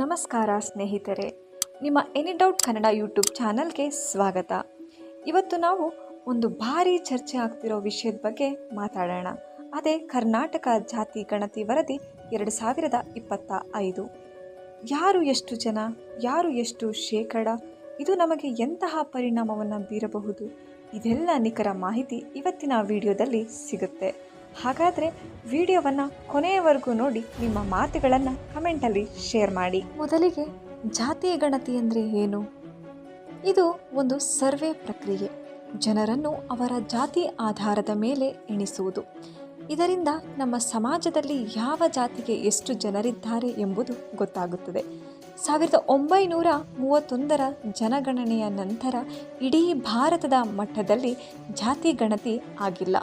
ನಮಸ್ಕಾರ ಸ್ನೇಹಿತರೆ. ನಿಮ್ಮ ಎನಿ ಡೌಟ್ ಕನ್ನಡ ಯೂಟ್ಯೂಬ್ ಚಾನಲ್ಗೆ ಸ್ವಾಗತ. ಇವತ್ತು ನಾವು ಒಂದು ಭಾರಿ ಚರ್ಚೆ ಆಗ್ತಿರೋ ವಿಷಯದ ಬಗ್ಗೆ ಮಾತಾಡೋಣ. ಅದೇ ಕರ್ನಾಟಕ ಜಾತಿ ಗಣತಿ ವರದಿ ಎರಡು ಸಾವಿರದ ಇಪ್ಪತ್ತ ಐದು. ಯಾರು ಎಷ್ಟು ಜನ, ಯಾರು ಎಷ್ಟು ಶೇಕಡ, ಇದು ನಮಗೆ ಎಂತಹ ಪರಿಣಾಮವನ್ನು ಬೀರಬಹುದು, ಇದೆಲ್ಲ ನಿಖರ ಮಾಹಿತಿ ಇವತ್ತಿನ ವಿಡಿಯೋದಲ್ಲಿ ಸಿಗುತ್ತೆ. ಹಾಗಾದರೆ ವಿಡಿಯೋವನ್ನು ಕೊನೆಯವರೆಗೂ ನೋಡಿ ನಿಮ್ಮ ಮಾತುಗಳನ್ನು ಕಮೆಂಟಲ್ಲಿ ಶೇರ್ ಮಾಡಿ. ಮೊದಲಿಗೆ ಜಾತಿ ಗಣತಿ ಅಂದರೆ ಏನು? ಇದು ಒಂದು ಸರ್ವೆ ಪ್ರಕ್ರಿಯೆ. ಜನರನ್ನು ಅವರ ಜಾತಿ ಆಧಾರದ ಮೇಲೆ ಎಣಿಸುವುದು. ಇದರಿಂದ ನಮ್ಮ ಸಮಾಜದಲ್ಲಿ ಯಾವ ಜಾತಿಗೆ ಎಷ್ಟು ಜನರಿದ್ದಾರೆ ಎಂಬುದು ಗೊತ್ತಾಗುತ್ತದೆ. ಸಾವಿರದ ಒಂಬೈನೂರ ಮೂವತ್ತೊಂದರ ಜನಗಣನೆಯ ನಂತರ ಇಡೀ ಭಾರತದ ಮಟ್ಟದಲ್ಲಿ ಜಾತಿ ಗಣತಿ ಆಗಿಲ್ಲ.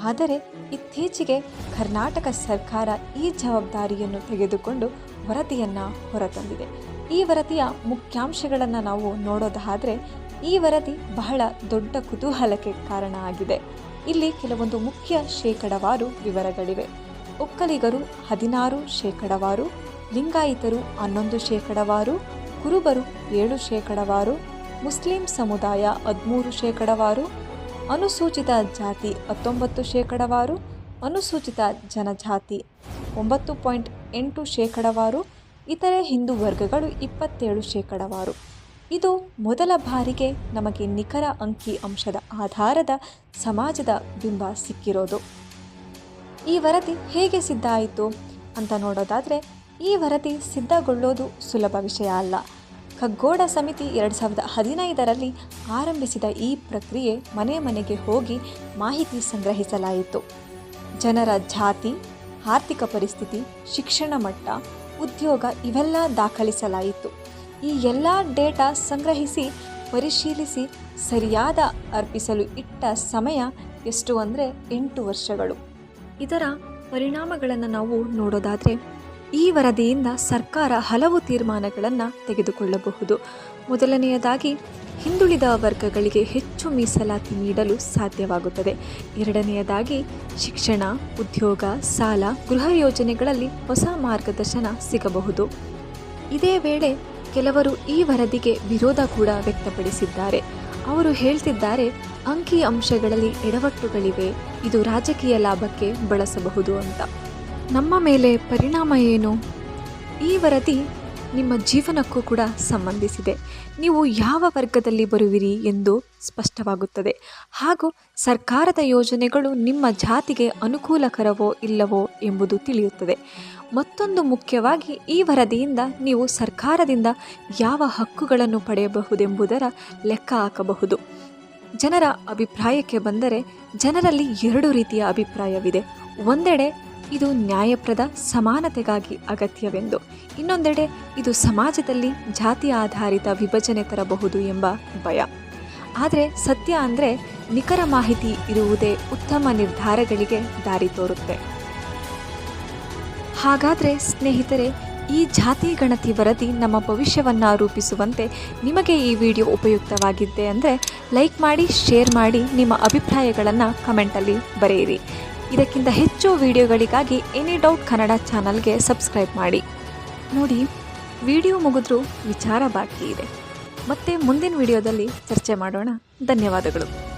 ಆದರೆ ಇತ್ತೀಚೆಗೆ ಕರ್ನಾಟಕ ಸರ್ಕಾರ ಈ ಜವಾಬ್ದಾರಿಯನ್ನು ತೆಗೆದುಕೊಂಡು ವರದಿಯನ್ನು ಹೊರತಂದಿದೆ. ಈ ವರದಿಯ ಮುಖ್ಯಾಂಶಗಳನ್ನು ನಾವು ನೋಡೋದಾದರೆ, ಈ ವರದಿ ಬಹಳ ದೊಡ್ಡ ಕುತೂಹಲಕ್ಕೆ ಕಾರಣ ಆಗಿದೆ. ಇಲ್ಲಿ ಕೆಲವೊಂದು ಮುಖ್ಯ ಶೇಕಡವಾರು ವಿವರಗಳಿವೆ. ಒಕ್ಕಲಿಗರು ಹದಿನಾರು ಶೇಕಡವಾರು, ಲಿಂಗಾಯಿತರು ಹನ್ನೊಂದು ಶೇಕಡವಾರು, ಕುರುಬರು ಏಳು ಶೇಕಡವಾರು, ಮುಸ್ಲಿಂ ಸಮುದಾಯ ಹದಿಮೂರು ಶೇಕಡವಾರು ಅನುಸೂಚಿತ ಜಾತಿ ಹತ್ತೊಂಬತ್ತು ಶೇಕಡವಾರು, ಅನುಸೂಚಿತ ಜನಜಾತಿ ಒಂಬತ್ತು ಪಾಯಿಂಟ್ ಎಂಟು ಶೇಕಡವಾರು, ಇತರೆ ಹಿಂದೂ ವರ್ಗಗಳು ಇಪ್ಪತ್ತೇಳು ಶೇಕಡವಾರು. ಇದು ಮೊದಲ ಬಾರಿಗೆ ನಮಗೆ ನಿಖರ ಅಂಕಿ ಅಂಶದ ಆಧಾರದ ಸಮಾಜದ ಬಿಂಬ ಸಿಕ್ಕಿರೋದು. ಈ ವರದಿ ಹೇಗೆ ಸಿದ್ಧ ಆಯಿತು ಅಂತ ನೋಡೋದಾದರೆ ಈ ವರದಿ ಸಿದ್ಧಗೊಳ್ಳೋದು ಸುಲಭ ವಿಷಯ ಅಲ್ಲ. ಖಗ್ಗೋಡ ಸಮಿತಿ ಎರಡು ಸಾವಿರದ ಹದಿನೈದರಲ್ಲಿ ಆರಂಭಿಸಿದ ಈ ಪ್ರಕ್ರಿಯೆ ಮನೆ ಮನೆಗೆ ಹೋಗಿ ಮಾಹಿತಿ ಸಂಗ್ರಹಿಸಲಾಯಿತು. ಜನರ ಜಾತಿ, ಆರ್ಥಿಕ ಪರಿಸ್ಥಿತಿ, ಶಿಕ್ಷಣ ಮಟ್ಟ, ಉದ್ಯೋಗ ಇವೆಲ್ಲ ದಾಖಲಿಸಲಾಯಿತು. ಈ ಎಲ್ಲ ಡೇಟಾ ಸಂಗ್ರಹಿಸಿ, ಪರಿಶೀಲಿಸಿ, ಸರಿಯಾದ ಅರ್ಪಿಸಲು ಇಟ್ಟ ಸಮಯ ಎಷ್ಟು ಅಂದರೆ ಎಂಟು ವರ್ಷಗಳು. ಇದರ ಪರಿಣಾಮಗಳನ್ನು ನಾವು ನೋಡೋದಾದರೆ ಈ ವರದಿಯಿಂದ ಸರ್ಕಾರ ಹಲವು ತೀರ್ಮಾನಗಳನ್ನು ತೆಗೆದುಕೊಳ್ಳಬಹುದು. ಮೊದಲನೆಯದಾಗಿ, ಹಿಂದುಳಿದ ವರ್ಗಗಳಿಗೆ ಹೆಚ್ಚು ಮೀಸಲಾತಿ ನೀಡಲು ಸಾಧ್ಯವಾಗುತ್ತದೆ. ಎರಡನೆಯದಾಗಿ, ಶಿಕ್ಷಣ, ಉದ್ಯೋಗ, ಸಾಲ, ಗೃಹ ಯೋಜನೆಗಳಲ್ಲಿ ಹೊಸ ಮಾರ್ಗದರ್ಶನ ಸಿಗಬಹುದು. ಇದೇ ವೇಳೆ ಕೆಲವರು ಈ ವರದಿಗೆ ವಿರೋಧ ಕೂಡ ವ್ಯಕ್ತಪಡಿಸಿದ್ದಾರೆ. ಅವರು ಹೇಳ್ತಿದ್ದಾರೆ, ಅಂಕಿ ಅಂಶಗಳಲ್ಲಿ ಎಡವಟ್ಟುಗಳಿವೆ, ಇದು ರಾಜಕೀಯ ಲಾಭಕ್ಕೆ ಬಳಸಬಹುದು ಅಂತ. ನಮ್ಮ ಮೇಲೆ ಪರಿಣಾಮ ಏನು? ಈ ವರದಿ ನಿಮ್ಮ ಜೀವನಕ್ಕೂ ಕೂಡ ಸಂಬಂಧಿಸಿದೆ. ನೀವು ಯಾವ ವರ್ಗದಲ್ಲಿ ಬರುವಿರಿ ಎಂದು ಸ್ಪಷ್ಟವಾಗುತ್ತದೆ. ಹಾಗೂ ಸರ್ಕಾರದ ಯೋಜನೆಗಳು ನಿಮ್ಮ ಜಾತಿಗೆ ಅನುಕೂಲಕರವೋ ಇಲ್ಲವೋ ಎಂಬುದು ತಿಳಿಯುತ್ತದೆ. ಮತ್ತೊಂದು ಮುಖ್ಯವಾಗಿ ಈ ವರದಿಯಿಂದ ನೀವು ಸರ್ಕಾರದಿಂದ ಯಾವ ಹಕ್ಕುಗಳನ್ನು ಪಡೆಯಬಹುದೆಂಬುದರ ಲೆಕ್ಕ ಹಾಕಬಹುದು. ಜನರ ಅಭಿಪ್ರಾಯಕ್ಕೆ ಬಂದರೆ ಜನರಲ್ಲಿ ಎರಡು ರೀತಿಯ ಅಭಿಪ್ರಾಯವಿದೆ. ಒಂದೆಡೆ ಇದು ನ್ಯಾಯಪ್ರದ ಸಮಾನತೆಗಾಗಿ ಅಗತ್ಯವೆಂದು. ಇನ್ನೊಂದೆಡೆ, ಇದು ಸಮಾಜದಲ್ಲಿ ಜಾತಿ ಆಧಾರಿತ ವಿಭಜನೆ ತರಬಹುದು ಎಂಬ ಭಯ. ಆದರೆ, ಸತ್ಯ ಅಂದರೆ ನಿಖರ ಮಾಹಿತಿ ಇರುವುದೇ ಉತ್ತಮ ನಿರ್ಧಾರಗಳಿಗೆ ದಾರಿ ತೋರುತ್ತೆ. ಹಾಗಾದರೆ, ಸ್ನೇಹಿತರೆ, ಈ ಜಾತಿ ಗಣತಿ ವರದಿ ನಮ್ಮ ಭವಿಷ್ಯವನ್ನು ರೂಪಿಸುವಂತೆ ನಿಮಗೆ ಈ ವಿಡಿಯೋ ಉಪಯುಕ್ತವಾಗಿದ್ದೆ ಅಂದರೆ, ಲೈಕ್ ಮಾಡಿ, ಶೇರ್ ಮಾಡಿ ನಿಮ್ಮ ಅಭಿಪ್ರಾಯಗಳನ್ನು ಕಮೆಂಟಲ್ಲಿ ಬರೆಯಿರಿ. ಇದಕ್ಕಿಂತ ಹೆಚ್ಚು ವಿಡಿಯೋಗಳಿಗಾಗಿ ಎನಿ ಡೌಟ್ ಕನ್ನಡ ಚಾನಲ್ಗೆ ಸಬ್ಸ್ಕ್ರೈಬ್ ಮಾಡಿ. ನೋಡಿ, ವಿಡಿಯೋ ಮುಗಿದ್ರೂ ವಿಚಾರ ಬಾಕಿ ಇದೆ. ಮತ್ತೆ ಮುಂದಿನ ವಿಡಿಯೋದಲ್ಲಿ ಚರ್ಚೆ ಮಾಡೋಣ. ಧನ್ಯವಾದಗಳು.